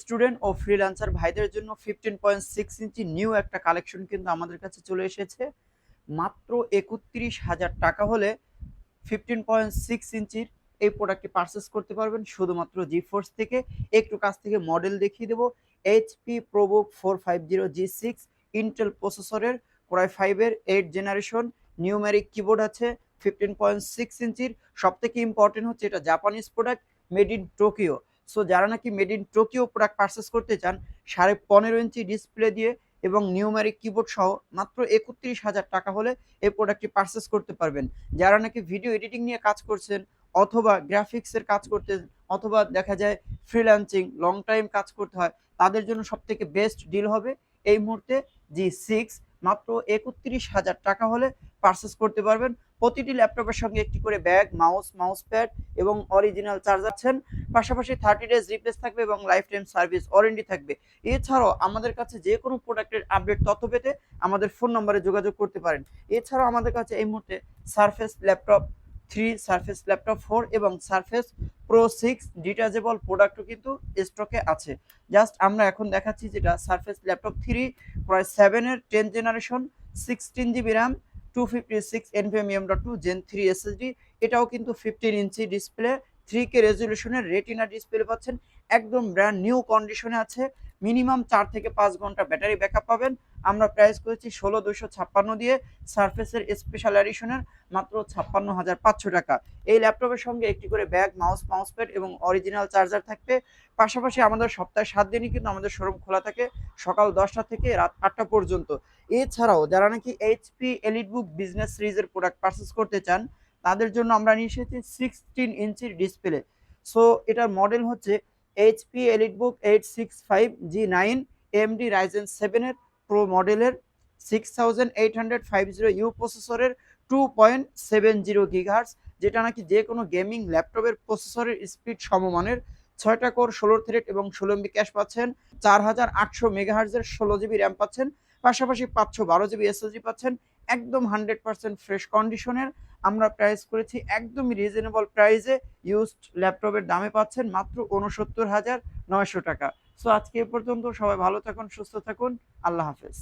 Student ও freelancer ভাইদের জন্য fifteen point six inch new একটা কালেকশন কিন্তু আমাদের কাছে চলে এসেছে। মাত্র একত্রিশ হাজার টাকা হলে ফিফটিন পয়েন্ট সিক্স ইঞ্চির এই প্রোডাক্টটি পারচেস করতে পারবেন। শুধুমাত্র জি ফোর্স থেকে। একটু কাছ থেকে মডেল দেখিয়ে দেবো। HP ProBook four five zero G six Intel প্রসেসরের কোরাই ফাইভের এইট জেনারেশন নিউমেরিক কিবোর্ড আছে ফিফটিন পয়েন্ট সিক্স ইঞ্চির। সব থেকে ইম্পর্টেন্ট হচ্ছে এটা Japanese product made in Tokyo so যারা নাকি made in Tokyo product purchase করতে চান, সাড়ে পনেরো ইঞ্চি ডিসপ্লে দিয়ে এবং নিউমেরিক কিবোর্ড সহ মাত্র একত্রিশ হাজার টাকা হলে এই প্রোডাক্টটি পারচেস করতে পারবেন। যারা নাকি ভিডিও এডিটিং নিয়ে কাজ করছেন অথবা গ্রাফিক্সের কাজ করতে অথবা দেখা যায় ফ্রিল্যান্সিং লং টাইম কাজ করতে হয়, তাদের জন্য সব থেকে বেস্ট ডিল হবে এই মুহূর্তে জি সিক্স মাত্র একত্রিশ হাজার টাকা হলে পারচেস করতে পারবেন। প্রতিটি ল্যাপটপের সঙ্গে একটি করে ব্যাগ মাউস মাউস প্যাড এবং অরিজিনাল চার্জার আছেন। পাশাপাশি থার্টি ডেজ রিপ্লেস থাকবে এবং লাইফ টাইম সার্ভিস ওয়ারেন্টি থাকবে। এছাড়াও আমাদের কাছে যে কোনো প্রোডাক্টের আপডেট তথ্য পেতে আমাদের ফোন নম্বরে যোগাযোগ করতে পারেন। এছাড়াও আমাদের কাছে এই মুহূর্তে Surface Laptop three Surface Laptop, four এবং সারফেস প্রো সিক্স ডিটাচেবল প্রোডাক্টও কিন্তু স্টকে আছে। জাস্ট আমরা এখন দেখাচ্ছি যেটা সারফেস ল্যাপটপ থ্রি, প্রায় সেভেনের ten generation sixteen GB RAM two fifty six NVMe dot two gen three SSD এটাও কিন্তু fifteen inch display three K রেজলিউশনের retina display পাচ্ছেন, একদম ব্র্যান্ড নিউ কন্ডিশনে আছে। মিনিমাম চার থেকে পাঁচ ঘণ্টা ব্যাটারি ব্যাকআপ পাবেন। আমরা প্রাইস করেছি ষোলো দুশো ছাপ্পান্ন দিয়ে সার্ফেসের স্পেশাল এডিশনের মাত্র ছাপ্পান্ন হাজার পাঁচশো টাকা। এই ল্যাপটপের সঙ্গে একটি করে ব্যাগ মাউস মাউস প্যাড এবং অরিজিনাল চার্জার থাকবে। পাশাপাশি আমাদের সপ্তাহে সাত দিনই কিন্তু আমাদের শোরুম খোলা থাকে, সকাল দশটা থেকে রাত আটটা পর্যন্ত। এছাড়াও যারা নাকি এইচপি এলিট বুক বিজনেস সিরিজের প্রোডাক্ট পারচেস করতে চান, তাদের জন্য আমরা নিয়ে এসেছি সিক্সটিন ইঞ্চির ডিসপ্লে সো এটার মডেল হচ্ছে HP EliteBook eight six five G nine AMD Ryzen সেভেনের প্রো মডেলের six thousand eight hundred five zero U প্রসেসরের two point seven zero gigahertz যেটা নাকি যে কোনো গেমিং ল্যাপটপের প্রসেসরের স্পিড সমমানের ছয়টা কোর ষোলো থ্রেড এবং ষোলো এমবি ক্যাশ পাচ্ছেন, চার হাজার আটশো মেগাহার্জের ষোলো জিবি র্যাম পাচ্ছেন, পাশাপাশি পাঁচশো বারো জিবি এসএসডি পাচ্ছেন, একদম হান্ড্রেড পার্সেন্ট ফ্রেশ কন্ডিশনের আমরা প্রাইস করেছি একদমই রিজনেবল প্রাইসে ইউজড ল্যাপটপের দামে পাচ্ছেন মাত্র উনসত্তর হাজার নয়শো টাকা। সো আজকে এ পর্যন্ত সবাই ভালো থাকুন, সুস্থ থাকুন। আল্লাহ হাফেজ।